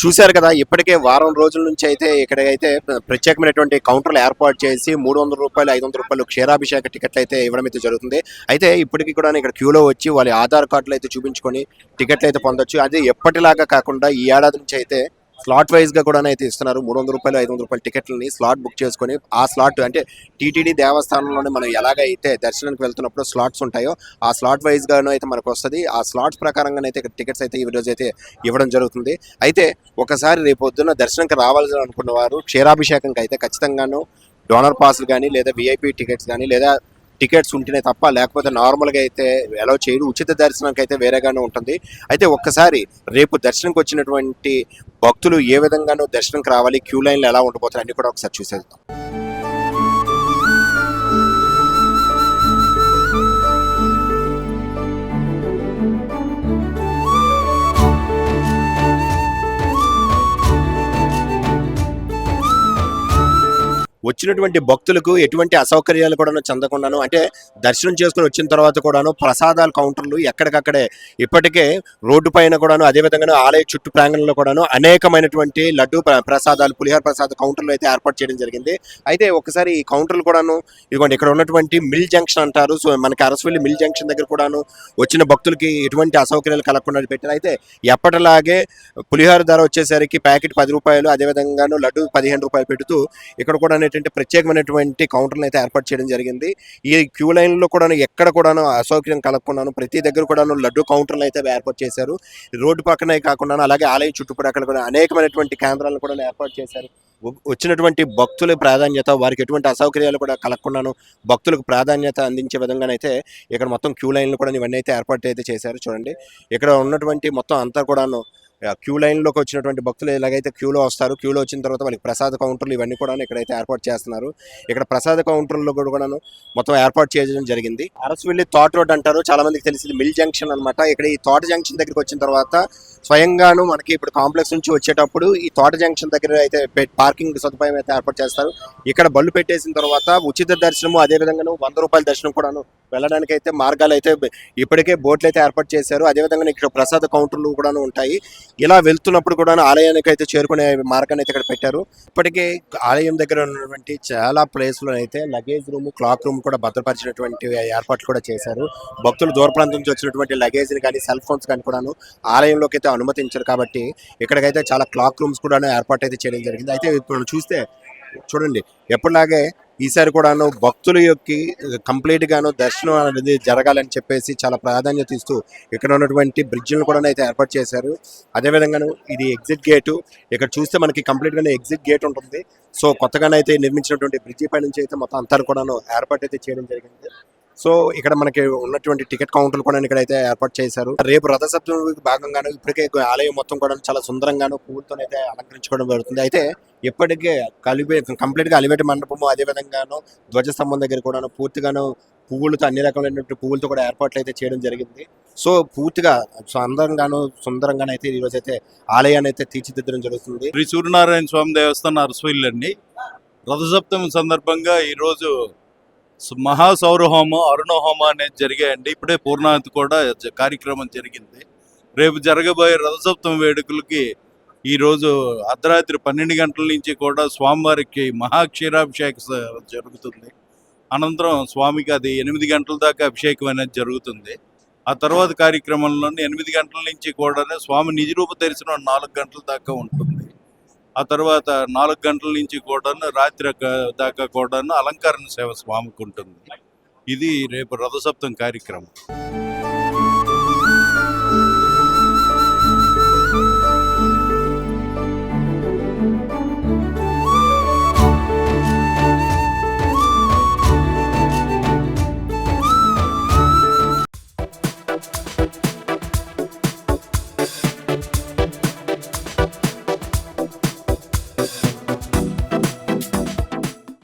చూశారు కదా ఇప్పటికే వారం రోజుల నుంచి అయితే ఇక్కడైతే ప్రత్యేకమైనటువంటి కౌంటర్లు ఏర్పాటు చేసి మూడు వందల రూపాయలు ఐదు వందల రూపాయలు క్షీరాభిషేక టికెట్లు అయితే ఇవ్వడం అయితే జరుగుతుంది. అయితే ఇప్పటికీ కూడా ఇక్కడ క్యూలో వచ్చి వాళ్ళ ఆధార్ కార్డులు అయితే చూపించుకొని టికెట్లు అయితే పొందొచ్చు. అదే ఎప్పటిలాగా కాకుండా ఈ ఏడాది నుంచి అయితే స్లాట్ వైజ్గా కూడా అయితే ఇస్తున్నారు. మూడు వందల రూపాయలు ఐదు వందల రూపాయల టికెట్లని స్లాట్ బుక్ చేసుకొని ఆ స్లాట్ అంటే టీటీడీ దేవస్థానంలోనే మనం ఎలాగైతే దర్శనానికి వెళ్తున్నప్పుడు స్లాట్స్ ఉంటాయో ఆ స్లాట్ వైజ్ గాను అయితే మనకు వస్తుంది. ఆ స్లాట్స్ ప్రకారంగా అయితే ఇక్కడ టికెట్స్ అయితే ఈ రోజు అయితే ఇవ్వడం జరుగుతుంది. అయితే ఒకసారి రేపు పొద్దున్న దర్శనంకి రావాలని అనుకున్న వారు క్షీరాభిషేకంకి అయితే ఖచ్చితంగాను డోనర్ పాస్లు కానీ లేదా విఐపి టికెట్స్ కానీ లేదా టికెట్స్ ఉంటేనే తప్ప లేకపోతే నార్మల్గా అయితే ఎలా చేయడు ఉచిత దర్శనానికి అయితే వేరేగానే ఉంటుంది. అయితే ఒక్కసారి రేపు దర్శనంకి వచ్చినటువంటి భక్తులు ఏ విధంగానూ దర్శనంకి రావాలి క్యూ లైన్లు ఎలా ఉండబోతున్నాయి అన్ని కూడా ఒకసారి చూసేద్దాం. వచ్చినటువంటి భక్తులకు ఎటువంటి అసౌకర్యాలు కూడా చెందకుండాను అంటే దర్శనం చేసుకుని వచ్చిన తర్వాత కూడాను ప్రసాదాల కౌంటర్లు ఎక్కడికక్కడే. ఇప్పటికే రోడ్డు పైన కూడాను అదేవిధంగా ఆలయ చుట్టూ ప్రాంగణంలో కూడాను అనేకమైనటువంటి లడ్డు ప్రసాదాలు పులిహోర ప్రసాద కౌంటర్లు అయితే ఏర్పాటు చేయడం జరిగింది. అయితే ఒకసారి ఈ కౌంటర్లు కూడాను ఇదిగోండి ఇక్కడ ఉన్నటువంటి మిల్ జంక్షన్ అంటారు. సో మనకి అరసవల్లి మిల్ జంక్షన్ దగ్గర కూడాను వచ్చిన భక్తులకి ఎటువంటి అసౌకర్యాలు కలగకుండా పెట్టారు అయితే ఎప్పటిలాగే పులిహోర ధర వచ్చేసరికి ప్యాకెట్ పది రూపాయలు అదేవిధంగాను లడ్డు పదిహేను రూపాయలు పెడుతూ ఇక్కడ కూడా ఏంటంటే ప్రత్యేకమైనటువంటి కౌంటర్లు అయితే ఏర్పాటు చేయడం జరిగింది. ఈ క్యూ లైన్లో కూడాను కూడా ఎక్కడ కూడాను అసౌకర్యం కలగకుండాను ప్రతి దగ్గర కూడాను లడ్డు కౌంటర్లు అయితే ఏర్పాటు చేశారు. రోడ్డు పక్కనే కాకుండా అలాగే ఆలయం చుట్టుపక్కల కూడా అనేకమైనటువంటి కేంద్రాలను కూడా ఏర్పాటు చేశారు. వచ్చినటువంటి భక్తుల ప్రాధాన్యత వారికి ఎటువంటి అసౌకర్యాలు కూడా కలగకుండాను భక్తులకు ప్రాధాన్యత అందించే విధంగానైతే ఇక్కడ మొత్తం క్యూ లైన్లు కూడా ఇవన్నీ అయితే ఏర్పాటు అయితే చేశారు. చూడండి. ఇక్కడ ఉన్నటువంటి మొత్తం అంతా కూడాను క్యూ లైన్లోకి వచ్చినటువంటి భక్తులు ఎలాగైతే క్యూలో వస్తారు క్యూలో వచ్చిన తర్వాత వాళ్ళకి ప్రసాద కౌంటర్లు ఇవన్నీ కూడా ఇక్కడైతే ఏర్పాటు చేస్తున్నారు. ఇక్కడ ప్రసాద కౌంటర్లు కూడా కూడాను మొత్తం ఏర్పాటు చేయడం జరిగింది. అరసవెల్లి తోట రోడ్ అంటారు. చాలా మందికి తెలిసింది మిల్ జంక్షన్ అన్నమాట. ఇక్కడ ఈ తోట జంక్షన్ దగ్గరికి వచ్చిన తర్వాత స్వయంగాను మనకి ఇప్పుడు కాంప్లెక్స్ నుంచి వచ్చేటప్పుడు ఈ తోట జంక్షన్ దగ్గర అయితే పార్కింగ్ సదుపాయం అయితే ఏర్పాటు చేస్తారు. ఇక్కడ బళ్ళు పెట్టేసిన తర్వాత ఉచిత దర్శనము అదే విధంగాను వంద రూపాయల దర్శనం కూడాను వెళ్ళడానికి అయితే మార్గాలు అయితే ఇప్పటికే బోట్లు అయితే ఏర్పాటు చేశారు. అదేవిధంగా ఇక్కడ ప్రసాద కౌంటర్లు కూడాను ఉంటాయి. ఇలా వెళ్తున్నప్పుడు కూడా ఆలయానికి అయితే చేరుకునే మార్గాన్ని అయితే ఇక్కడ పెట్టారు. ఇప్పటికే ఆలయం దగ్గర ఉన్నటువంటి చాలా ప్లేస్లో అయితే లగేజ్ రూమ్ క్లాక్ రూమ్ కూడా భద్రపరిచినటువంటి ఏర్పాట్లు కూడా చేశారు. భక్తులు దూర ప్రాంతం నుంచి వచ్చినటువంటి లగేజ్ని కానీ సెల్ ఫోన్స్ కానీ కూడాను ఆలయంలోకి అయితే అనుమతించారు కాబట్టి ఇక్కడికైతే చాలా క్లాక్ రూమ్స్ కూడా ఏర్పాటు అయితే చేయడం జరిగింది. అయితే ఇప్పుడు చూస్తే చూడండి ఎప్పటిలాగే ఈసారి కూడాను భక్తుల యొక్క కంప్లీట్ గాను దర్శనం అనేది జరగాలని చెప్పేసి చాలా ప్రాధాన్యత ఇస్తూ ఇక్కడ ఉన్నటువంటి బ్రిడ్జ్లను కూడా అయితే ఏర్పాటు చేశారు. అదేవిధంగాను ఇది ఎగ్జిట్ గేటు ఇక్కడ చూస్తే మనకి కంప్లీట్గానే ఎగ్జిట్ గేట్ ఉంటుంది. సో కొత్తగానైతే నిర్మించినటువంటి బ్రిడ్జి పై నుంచి అయితే మొత్తం అంతా కూడాను ఏర్పాటు అయితే చేయడం జరిగింది. సో ఇక్కడ మనకి ఉన్నటువంటి టికెట్ కౌంటర్లు కూడా ఇక్కడ అయితే ఏర్పాటు చేశారు. రేపు రథసప్తమికి భాగంగాను ఇప్పటికే ఆలయం మొత్తం కూడా చాలా సుందరంగాను పూలతో అయితే అలంకరించుకోవడం జరుగుతుంది. అయితే ఇప్పటికే కలిపి కంప్లీట్గా అలివేటి మండపము అదేవిధంగాను ధ్వజస్తంభం దగ్గర కూడాను పూర్తిగాను పువ్వులతో అన్ని రకమైనటువంటి పువ్వులతో కూడా ఏర్పాట్లు అయితే చేయడం జరిగింది. సో పూర్తిగా అందంగాను సుందరంగాను అయితే ఈ రోజు అయితే ఆలయాన్ని అయితే తీర్చిదిద్దడం జరుగుతుంది. శ్రీ సూర్యనారాయణ స్వామి దేవస్థానం అరసవల్లి అండి రథసప్తమి సందర్భంగా ఈరోజు మహాసౌరహోమం అరుణహోమం అనేది జరిగాయండి. ఇప్పుడే పూర్ణాంతి కూడా కార్యక్రమం జరిగింది. రేపు జరగబోయే రథసప్తమి వేడుకలకి ఈరోజు అర్ధరాత్రి పన్నెండు గంటల నుంచి కూడా స్వామివారికి మహాక్షీరాభిషేక జరుగుతుంది. అనంతరం స్వామికి అది ఎనిమిది గంటల దాకా అభిషేకం అనేది జరుగుతుంది. ఆ తర్వాత కార్యక్రమంలోనే ఎనిమిది గంటల నుంచి కూడా స్వామి నిజరూప దర్శనం నాలుగు గంటల దాకా ఉంటుంది. ఆ తర్వాత నాలుగు గంటల నుంచి కూడాను రాత్రి దాకా కూడాను అలంకరణ సేవ స్వామికి ఉంటుంది. ఇది రేపు రథసప్తం కార్యక్రమం.